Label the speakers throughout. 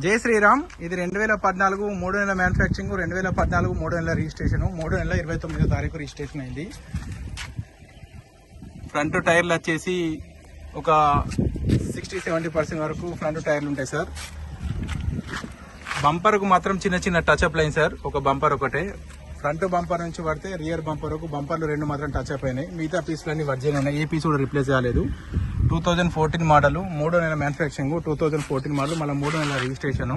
Speaker 1: జై శ్రీరామ్. ఇది రెండు వేల పద్నాలుగు మూడు నెలల మ్యానుఫ్యాక్చరింగ్ రెండు వేల పద్నాలుగు మూడు నెలల రిజిస్ట్రేషన్. మూడు నెలల ఇరవై తొమ్మిదో తారీఖు రిజిస్ట్రేషన్ అయింది. ఫ్రంట్ టైర్లు వచ్చేసి ఒక సిక్స్టీ సెవెంటీ పర్సెంట్ వరకు ఫ్రంట్ టైర్లు ఉంటాయి సార్. బంపర్కు మాత్రం చిన్న చిన్న టచ్అప్ లైన్ సార్. ఒక బంపర్ ఒకటే. ఫ్రంట్ బంపర్ నుంచి పడితే రియర్ బంపర్ బంపర్లు రెండు మాత్రం టచ్ అప్ అయినాయి. మిగతా పీసులన్నీ వర్జన్ ఉన్నాయి. ఏ పీస్ కూడా రిప్లేస్ కాలేదు. టూ థౌజండ్ ఫోర్టీన్ మోడల్ మూడో నెల manufacturing two thousand fourteen model మళ్ళీ మూడో నెల రిజిస్ట్రేషను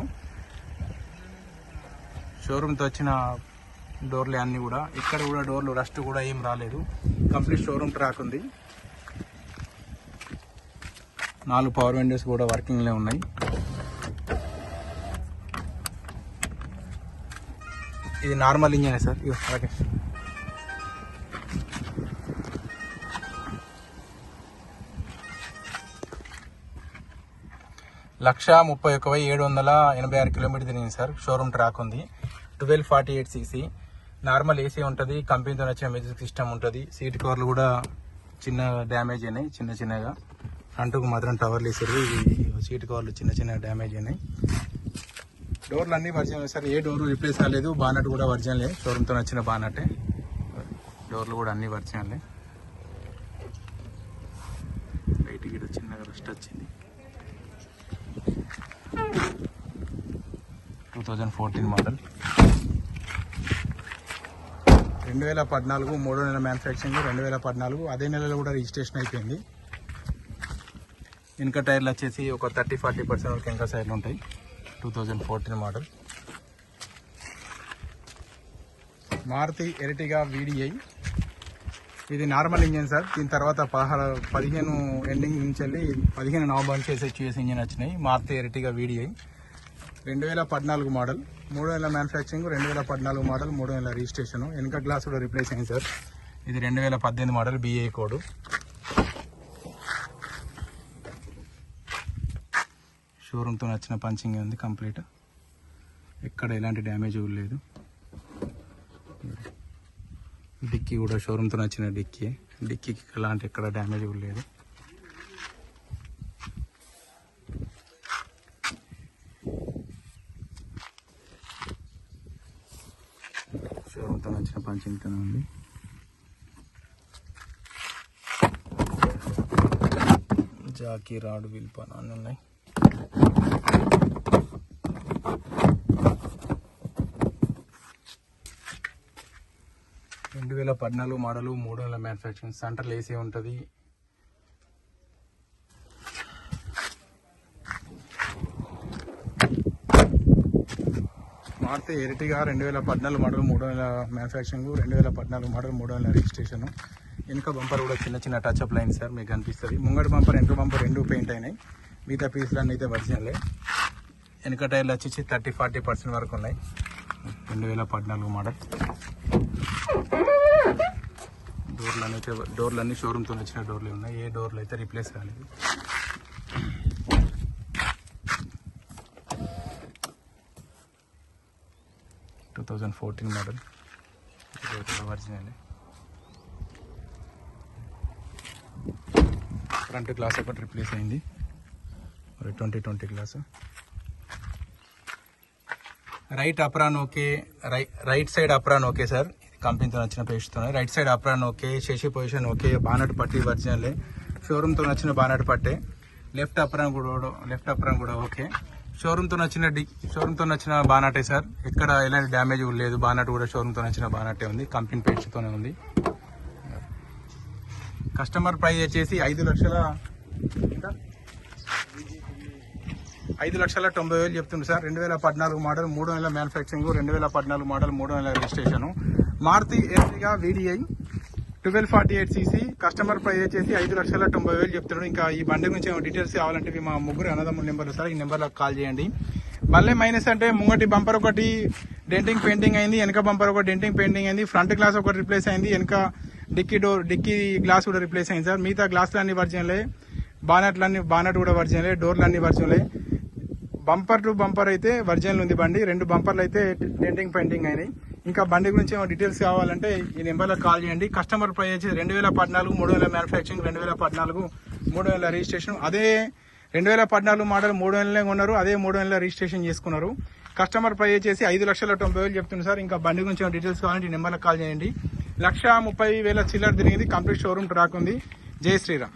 Speaker 1: షోరూమ్తో వచ్చిన డోర్లే అన్నీ కూడా. ఇక్కడ కూడా డోర్లు రస్ట్ కూడా ఏం రాలేదు. కంప్లీట్ షోరూమ్ ట్రాక్ ఉంది. నాలుగు పవర్ విండోస్ కూడా వర్కింగ్లో ఉన్నాయి. ఇది నార్మల్ ఇంజనే సార్? ఇగో లక్ష ముప్పై ఒక్క వెయ్యి ఏడు వందల ఎనభై ఆరు కిలోమీటర్ తిరిగింది సార్. షోరూమ్ ట్రాక్ ఉంది. Twelve forty eight CC. Normal AC ఉంటుంది కంపెనీతో వచ్చిన మ్యూజిక్ సిస్టమ్ ఉంటుంది. సీట్ కవర్లు కూడా చిన్న డ్యామేజ్ అయినాయి చిన్న చిన్నగా. ఫ్రంట్కు మాత్రం టవర్లు వేసారు సీట్ కవర్లు చిన్న చిన్న డ్యామేజ్ అయినాయి. డోర్లు అన్ని వర్జన్ సార్. ఏ డోర్ రిప్లేస్ కాలేదు. బానట్ కూడా వర్జన్లే షోరూమ్తో వచ్చిన బానటే. డోర్లు కూడా అన్ని వర్జన్లే బయటికి చిన్నగా రస్ట్ వచ్చింది. థౌజండ్ ఫోర్టీన్ మోడల్ రెండు వేల పద్నాలుగు మూడో నెల మ్యానుఫ్యాక్చరింగ్ రెండు వేల పద్నాలుగు అదే నెలలో కూడా రిజిస్ట్రేషన్ అయిపోయింది. వెనక టైర్లు వచ్చేసి ఒక థర్టీ ఫార్టీ పర్సెంట్ వరకు వెనక సైడ్లు ఉంటాయి. Two thousand fourteen model Maruti Ertiga VDI ఇది నార్మల్ ఇంజన్ సార్. దీని తర్వాత పదహారు పదిహేను ఎండింగ్ నుంచి వెళ్ళి పదిహేను నవంబర్ చేసే ఎస్హెచ్ఎస్ ఇంజన్ వచ్చినాయి. మారుతి ఎరిటిగా వీడిఐ రెండు వేల పద్నాలుగు మోడల్ మూడు వేల మ్యానుఫ్యాక్చరింగ్ రెండు వేల పద్నాలుగు మోడల్ మూడు వేల రిజిస్ట్రేషన్. వెనక గ్లాస్ కూడా రిప్లేస్ అయింది సార్. ఇది రెండు వేల పద్దెనిమిది మోడల్ బిఏ కోడ్. షోరూమ్తో నచ్చిన పంచింగ్ ఉంది కంప్లీట్. ఎక్కడ ఎలాంటి డ్యామేజ్ లేదు. డిక్కీ కూడా షోరూమ్తో నచ్చిన డిక్కీ. డిక్కీకి ఎలాంటి ఎక్కడ డ్యామేజ్ లేదు. షోరూమ్తో నచ్చిన ఉంది. జాకీ రాడ్ విల్పన్ అన్నీ ఉన్నాయి. రెండు వేల పద్నాలుగు మోడలు మూడు వేల మ్యానుఫ్యాక్చరింగ్ సెంటర్లు ఏసీ ఉంటుంది. మారుతి ఎరిటిగా రెండు వేల పద్నాలుగు మోడల్ మూడు వేల మ్యానుఫ్యాక్చరింగ్ రెండు వేల పద్నాలుగు మోడల్ మూడు వేల రిజిస్ట్రేషన్. వెనుక బంపర్ కూడా చిన్న చిన్న టచ్ అప్ లైన్ సార్ మీకు కనిపిస్తుంది. ముంగడు బంపర్ వెనుక బంపర్ రెండు పెయింట్ అయినాయి. మిగతా పీసులు అన్నీ అయితే వర్జినలే వెనుక టైర్లు వచ్చేసి థర్టీ ఫార్టీ పర్సెంట్ వరకు ఉన్నాయి. రెండు వేల పద్నాలుగు మోడల్. డోర్లు అయితే డోర్లు అన్నీ షోరూమ్తో వచ్చిన డోర్లు ఉన్నాయి. ఏ డోర్లు అయితే రీప్లేస్ కాలేదు. Thousand fourteen model original front glass ఒకటి రిప్లేస్ అయింది. మరి twenty twenty glass right apron okay right side apron okay sir ఇది కంపెనీతో నచ్చిన పేస్ట్తో right side apron okay Shashi position okay bonnet పట్టి ఒరిజినల్ షోరూమ్తో నచ్చిన బానట్ పట్టే. లెఫ్ట్ అప్రాన్ కూడా లెఫ్ట్ అప్రాన్ కూడా ఓకే షోరూమ్తో నచ్చిన డి షోరూమ్తో నచ్చిన బానాటే సార్. ఎక్కడ ఎలాంటి డ్యామేజ్ కూడా లేదు. బానట్ కూడా షోరూమ్తో నచ్చిన బానాటే ఉంది. కంపెనీ పేస్ట్తోనే ఉంది. కస్టమర్ ప్రైస్ వచ్చేసి ఐదు లక్షల ఐదు లక్షల తొంభై వేలు చెప్తుంది సార్. రెండు వేల పద్నాలుగు మోడల్ మూడు వేల మ్యానుఫ్యాక్చరింగ్ రెండు వేల పద్నాలుగు మోడల్ మూడు వేల registration. Maruti Ertiga VDI twelve forty eight CC customer price వచ్చేసి ఐదు లక్షల తొంభై వేలు చెప్తున్నాడు. ఇంకా ఈ బండి గురించి డీటెయిల్స్ కావాలంటే మా ముగ్గురు అన్నదమ్ముల నెంబర్లు సార్ ఈ నెంబర్లకు కాల్ చేయండి. మళ్ళీ మైనస్ అంటే ముంగటి బంపర్ ఒకటి డెంటింగ్ పెయింటింగ్ అయింది వెనక బంపర్ ఒకటి డెంటింగ్ పెయింటింగ్ అయింది ఫ్రంట్ గ్లాస్ ఒకటి రిప్లేస్ అయింది వెనక డిక్కీ డోర్ డిక్కీ గ్లాస్ కూడా రిప్లేస్ అయింది సార్. మిగతా గ్లాసులు వర్జన్లే బానట్లు బానట్ కూడా వర్జన్లే డోర్లు వర్జన్లే బంపర్ టు బంపర్ అయితే వర్జన్లు ఉంది బండి రెండు బంపర్లు అయితే డెంటింగ్ పెయింటింగ్ అయినాయి. ఇంకా బండి గురించి ఏమైనా డీటెయిల్స్ కావాలంటే ఈ నెంబర్లో కాల్ చేయండి. కస్టమర్ ప్రైస్ వచ్చి రెండు వేల పద్నాలుగు మూడు వేల మ్యానుఫ్యాక్చరింగ్ రెండు వేల పద్నాలుగు మూడు వేల రిజిస్ట్రేషన్ అదే రెండు వేల పద్నాలుగు మోడల్ మూడు వేలనే కొన్నారు అదే మూడు నెలల రిజిస్ట్రేషన్ చేసుకున్నారు. కస్టమర్ ప్రైస్ చేసి ఐదు లక్షల తొంభై వేలు చెప్తున్నారు సార్. ఇంకా బండి గురించి డీటెయిల్స్ కావాలంటే ఈ నెంబర్లో కాల్ చేయండి. లక్ష ముప్పై వేల చిల్లర తిరిగింది. కంప్లీట్ షోరూమ్ ట్రాక్ ఉంది. జై శ్రీరామ్.